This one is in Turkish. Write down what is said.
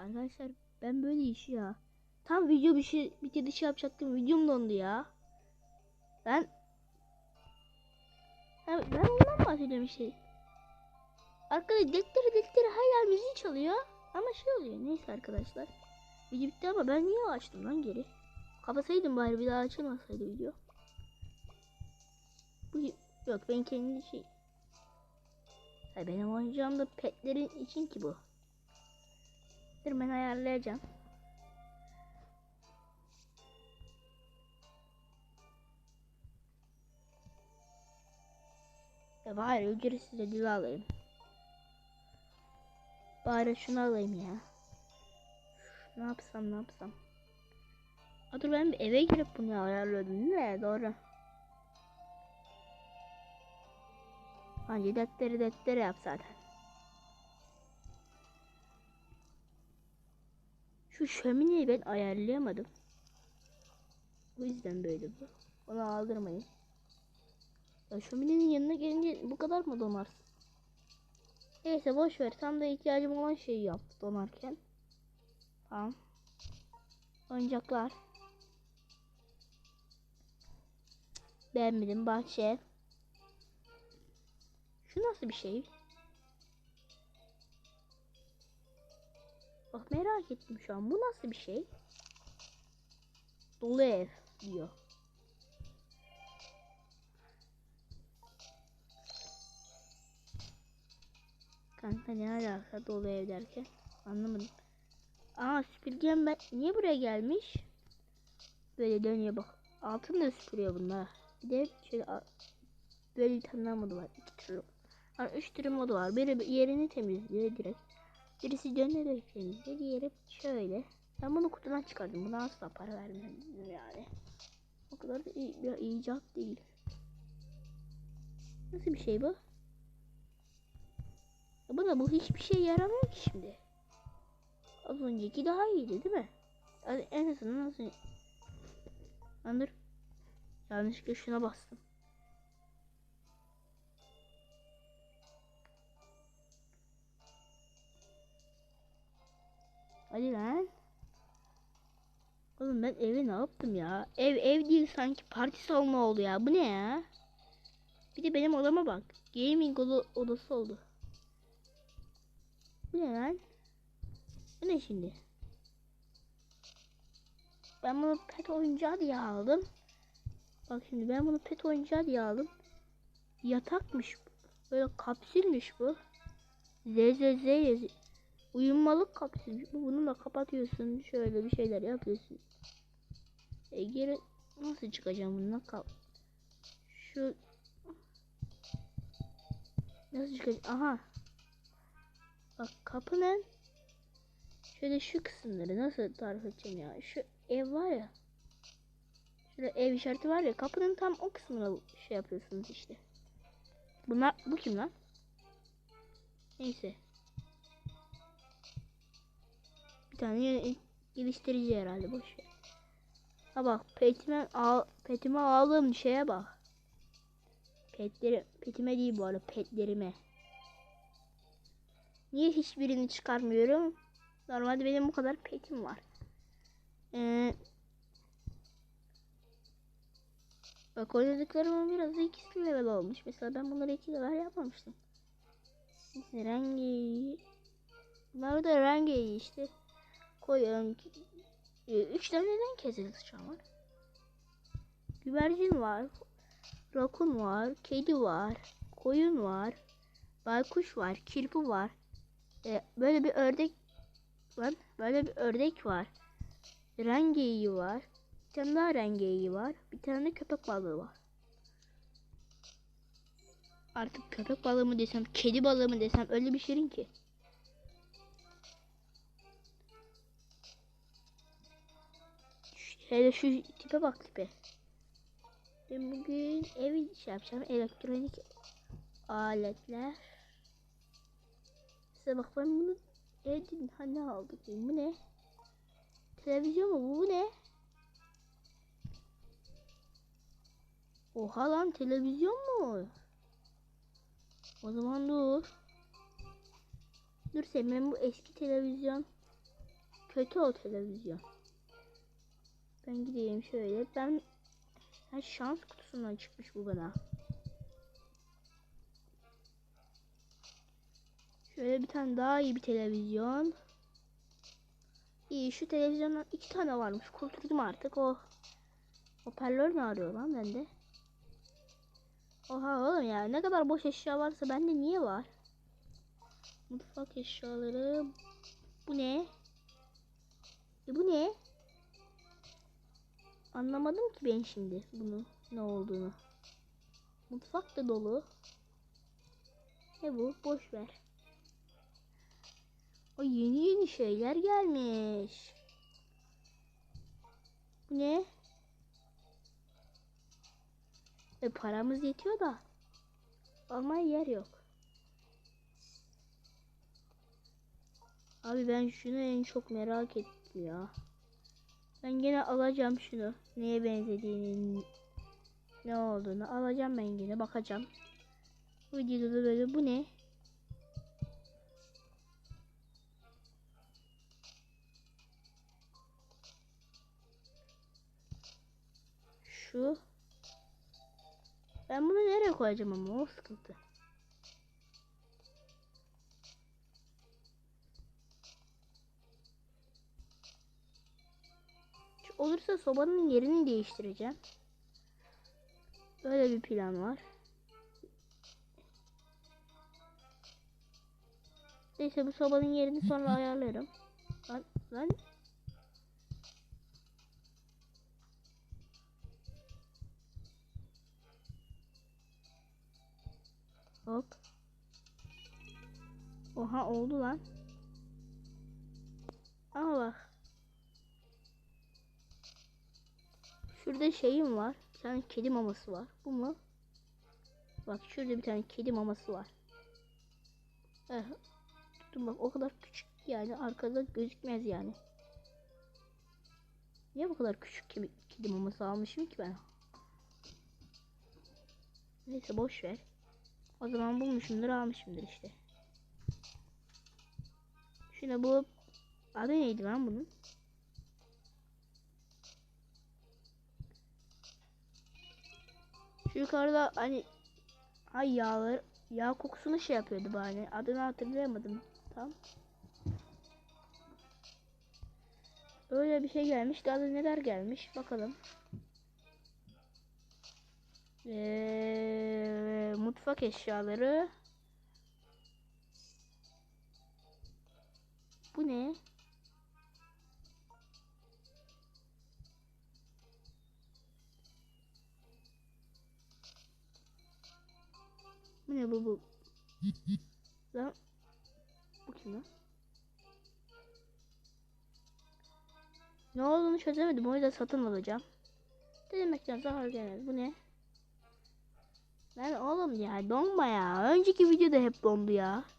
Arkadaşlar ben böyle işi ya. Tam video bir şey kere şey yapacaktım. Videom dondu ya. Ben ben, ben ondan bahsediyorum işte. Arkadaşlar defteri defteri her yer müziği çalıyor. Ama şey oluyor. Neyse arkadaşlar. Video bitti ama ben niye açtım lan geri? Kapasaydım bari bir daha açılmasaydı video. Bu yok ben kendi şey. Hayır, benim oyuncağım da petlerin için ki bu. Dur ben ayarlayacağım. Ya bari ücretsiz ödül alayım. Bari şunu alayım ya. Ne yapsam ne yapsam. Ha dur ben bir eve girip bunu ayarladım değil mi? Doğru. Hangi defteri defteri yap zaten. Şu şömineyi ben ayarlayamadım. Bu yüzden böyle bu. Onu aldırmayın. Ya şöminenin yanına gelince bu kadar mı donarsın? Neyse boş ver. Tam da ihtiyacım olan şeyi yap donarken. Tamam. Oyuncaklar. Beğenmedim bahçe. Şu nasıl bir şey? Bak merak ettim şu an. Bu nasıl bir şey? Dolu ev diyor. Kanka ne alaka dolu ev derken? Anlamadım. Aa süpürgen ben niye buraya gelmiş? Böyle dönüyor bak. Altın da süpürüyor bunlar. Bir de şöyle böyle bir tane modu var. İki tür. Yani üç tür modu var. Biri yerini temizliyor direkt. Birisi dönerek temizliyor. Diğeri şöyle. Ben bunu kutudan çıkardım. Buna asla para vermedim yani. O kadar da iyi, bir icat değil. Nasıl bir şey bu? Ya Buna bu hiçbir şey yaramıyor ki şimdi. Az önceki daha iyiydi değil mi? Yani en azından nasıl... Lan dur. Yanlışlıkla şuna bastım. Hadi lan. Oğlum ben evi ne yaptım ya? Ev ev değil sanki parti salonu oldu ya. Bu ne ya? Bir de benim odama bak. Gaming oda- odası oldu. Bu ne lan? Bu ne şimdi? Ben bunu pet oyuncağı diye aldım. Bak şimdi ben bunu pet oyuncağı diye aldım. Yatakmış. Böyle kapsülmüş bu. ZZZ yazıyor. Uyumalık kapsül. Bu bununla kapatıyorsun. Şöyle bir şeyler yapıyorsun. E geri nasıl çıkacağım bundan kap? Şu nasıl çıkacağım? Aha. Bak kapının şöyle şu kısımları nasıl tarif edeceğim ya? Şu ev var ya. Şurada ev işareti var ya. Kapının tam o kısmına şey yapıyorsunuz işte. Bunlar bu kim lan? Neyse. Tane geliştirici herhalde boş ver. Ha bak petime al petime aldığım şeye bak. Petleri petime değil bu arada petlerime. Niye hiçbirini çıkarmıyorum? Normalde benim bu kadar petim var. Ee, bak oynadıklarımın biraz da ikisi level olmuş. Mesela ben bunları iki level yapmamıştım. Neyse rengi Bunlar da rengi işte. Koyuyorum. Ee, Üç tane renk yazılacağım var. Güvercin var. Rakun var. Kedi var. Koyun var. Baykuş var. Kirpi var. Ee, böyle bir ördek var. Böyle bir ördek var. Rengeyi var. Bir tane daha rengeyi var. Bir tane de köpek balığı var. Artık köpek balığı mı desem, kedi balığı mı desem öyle bir şirin ki. Hele şu tipe bak tipe. Ben bugün evi şey yapacağım. Elektronik aletler. Size bak ben bunu evde ha ne aldık diyeyim. Bu ne? Televizyon mu bu? Ne? Oha lan televizyon mu? O zaman dur. Dur ben bu eski televizyon kötü o televizyon. Ben gideyim şöyle. Ben ha, şans kutusundan çıkmış bu bana. Şöyle bir tane daha iyi bir televizyon. İyi şu televizyondan iki tane varmış. Kurtuldum artık o. Hoparlör ne arıyor lan bende? Oha oğlum ya ne kadar boş eşya varsa bende niye var? Mutfak eşyaları. Bu ne? E bu ne? Anlamadım ki ben şimdi bunu ne olduğunu. Mutfak da dolu. Ne bu? Boş ver. O yeni yeni şeyler gelmiş. Bu ne? E paramız yetiyor da almaya yer yok. Abi ben şunu en çok merak ettim ya. Ben gene alacağım şunu. Neye benzediğini, ne olduğunu alacağım ben gene bakacağım. Videoda da böyle bu ne? Şu. Ben bunu nereye koyacağım ama o sıkıntı. Olursa sobanın yerini değiştireceğim. Böyle bir plan var. Neyse bu sobanın yerini sonra ayarlarım. Lan, lan Hop. Oha oldu lan. Ama bak. Şurada şeyim var. Bir tane kedi maması var. Bu mu? Bak şurada bir tane kedi maması var. Eh, tutun bak o kadar küçük yani arkada gözükmez yani. Niye bu kadar küçük kedi, kedi maması almışım ki ben? Neyse boş ver. O zaman bulmuşumdur almışımdır işte. Şuna bu adı neydi lan bunun? Şu yukarıda hani ay yağlar yağ kokusunu şey yapıyordu bari. Adını hatırlayamadım. Tam. Öyle bir şey gelmiş. Daha da neler gelmiş bakalım. Ee, mutfak eşyaları. Bu ne? Bu ne bu bu? Lan bu kim lan? Ne olduğunu çözemedim. O yüzden satın alacağım. Denemekten zarar gelmez. Bu ne? Lan oğlum ya donma ya. Önceki videoda hep dondu ya.